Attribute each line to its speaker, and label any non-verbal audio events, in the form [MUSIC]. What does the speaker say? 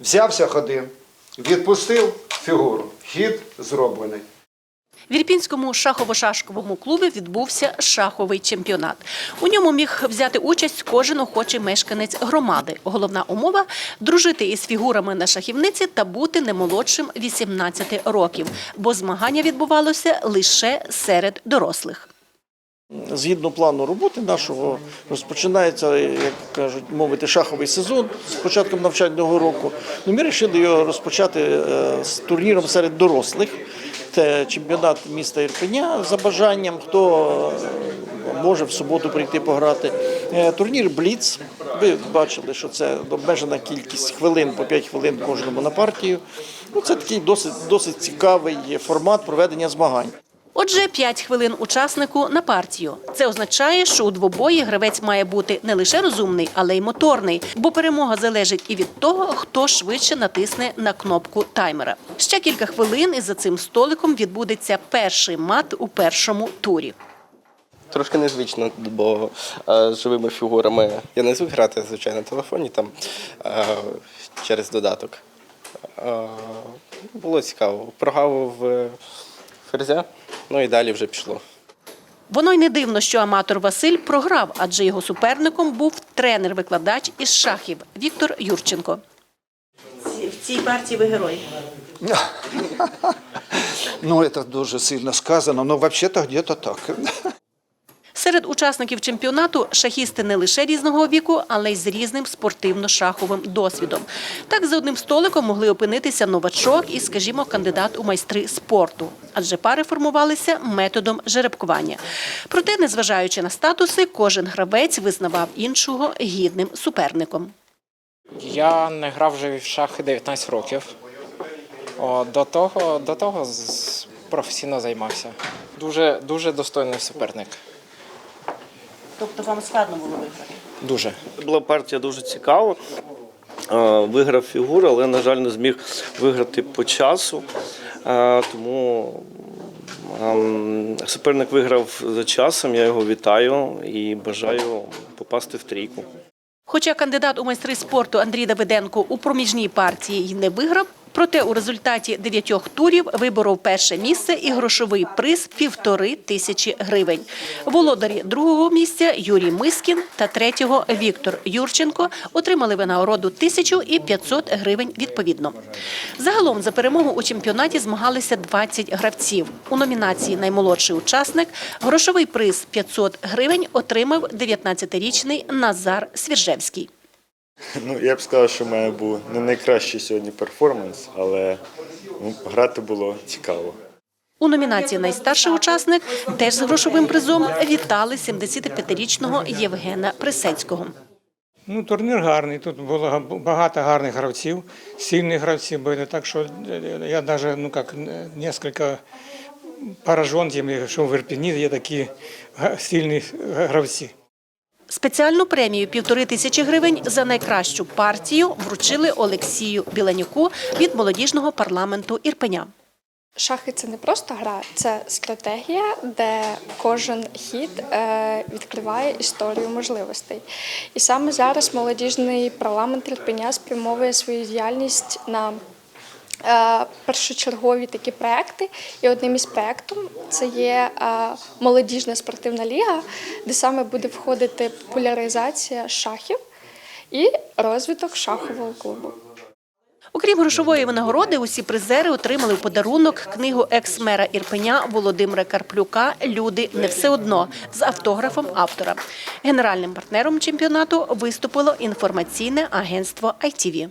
Speaker 1: Взявся ходив, відпустив фігуру. Хід зроблений.
Speaker 2: В Ірпінському шахово-шашковому клубі відбувся шаховий чемпіонат. У ньому міг взяти участь кожен охочий мешканець громади. Головна умова дружити із фігурами на шахівниці та бути не молодшим 18 років, бо змагання відбувалося лише серед дорослих.
Speaker 3: Згідно плану роботи нашого розпочинається, як кажуть, мовити, шаховий сезон з початком навчального року. Ну, ми вирішили його розпочати е, з турніром серед дорослих. Це чемпіонат міста Ірпеня за бажанням, хто е, може в суботу прийти пограти. Е, Турнір Бліц. Ви бачили, що це обмежена кількість хвилин по 5 хвилин кожному на партію. Ну, це такий досить, досить цікавий формат проведення змагань.
Speaker 2: Отже, 5 хвилин учаснику на партію. Це означає, що у двобої гравець має бути не лише розумний, але й моторний, бо перемога залежить і від того, хто швидше натисне на кнопку таймера. Ще кілька хвилин і за цим столиком відбудеться перший мат у першому турі.
Speaker 4: Трошки незвично, бо е, з живими фігурами я не звик грати, звичайно, на телефоні там е, через додаток. Е, було цікаво. Прогавив ферзя, ну і далі вже пішло.
Speaker 2: Воно й не дивно, що аматор Василь програв, адже його суперником був тренер-викладач із шахів Віктор Юрченко. В цій партії ви герой. [LAUGHS]
Speaker 1: Ну, це дуже сильно сказано, але взагалі-то где-то так.
Speaker 2: Серед учасників чемпіонату шахісти не лише різного віку, але й з різним спортивно-шаховим досвідом. Так за одним столиком могли опинитися новачок і, скажімо, кандидат у майстри спорту, адже пари формувалися методом жеребкування. Проте, незважаючи на статуси, кожен гравець визнавав іншого гідним суперником.
Speaker 5: Я не грав вже в шахи 19 років. До того, до того професійно займався. Дуже, дуже достойний суперник.
Speaker 2: Тобто вам складно було виграти?
Speaker 5: Дуже.
Speaker 6: Була партія дуже цікава. Виграв фігуру, але, на жаль, не зміг виграти по часу. Тому ем, суперник виграв за часом. Я його вітаю і бажаю попасти в трійку.
Speaker 2: Хоча кандидат у майстри спорту Андрій Давиденко у проміжній партії й не виграв, проте у результаті дев'ятьох турів виборов перше місце і грошовий приз півтори тисячі гривень. Володарі другого місця Юрій Мискін та третього Віктор Юрченко отримали винагороду тисячу і 500 гривень відповідно. Загалом за перемогу у чемпіонаті змагалися 20 гравців. У номінації Наймолодший учасник грошовий приз 500 гривень отримав 19-річний Назар Свіржевський. [LAUGHS]
Speaker 7: Ну, я б сказав, що в мене був не найкращий сьогодні перформанс, але ну, грати було цікаво.
Speaker 2: У номінації Найстарший учасник теж з грошовим призом вітали 75-річного Євгена Присецького.
Speaker 8: Ну, турнір гарний. Тут було га- багато гарних гравців, сильних гравців були. Так що е, я навіть ну, как, е, несколько поражен тим, що в Ірпіні є такі сильні гравці.
Speaker 2: Спеціальну премію півтори тисячі гривень за найкращу партію вручили Олексію Біланюку від молодіжного парламенту Ірпеня.
Speaker 9: Шахи це не просто гра, це стратегія, де кожен хід е, відкриває історію можливостей. І саме зараз молодіжний парламент Ірпеня спрямовує свою діяльність на першочергові такі проекти. І одним із проєктів це є е, молодіжна спортивна ліга, де саме буде входити популяризація шахів і розвиток шахового клубу.
Speaker 2: Окрім грошової винагороди, усі призери отримали в подарунок книгу екс-мера Ірпеня Володимира Карплюка Люди не все одно з автографом автора. Генеральним партнером чемпіонату виступило інформаційне агентство ITV.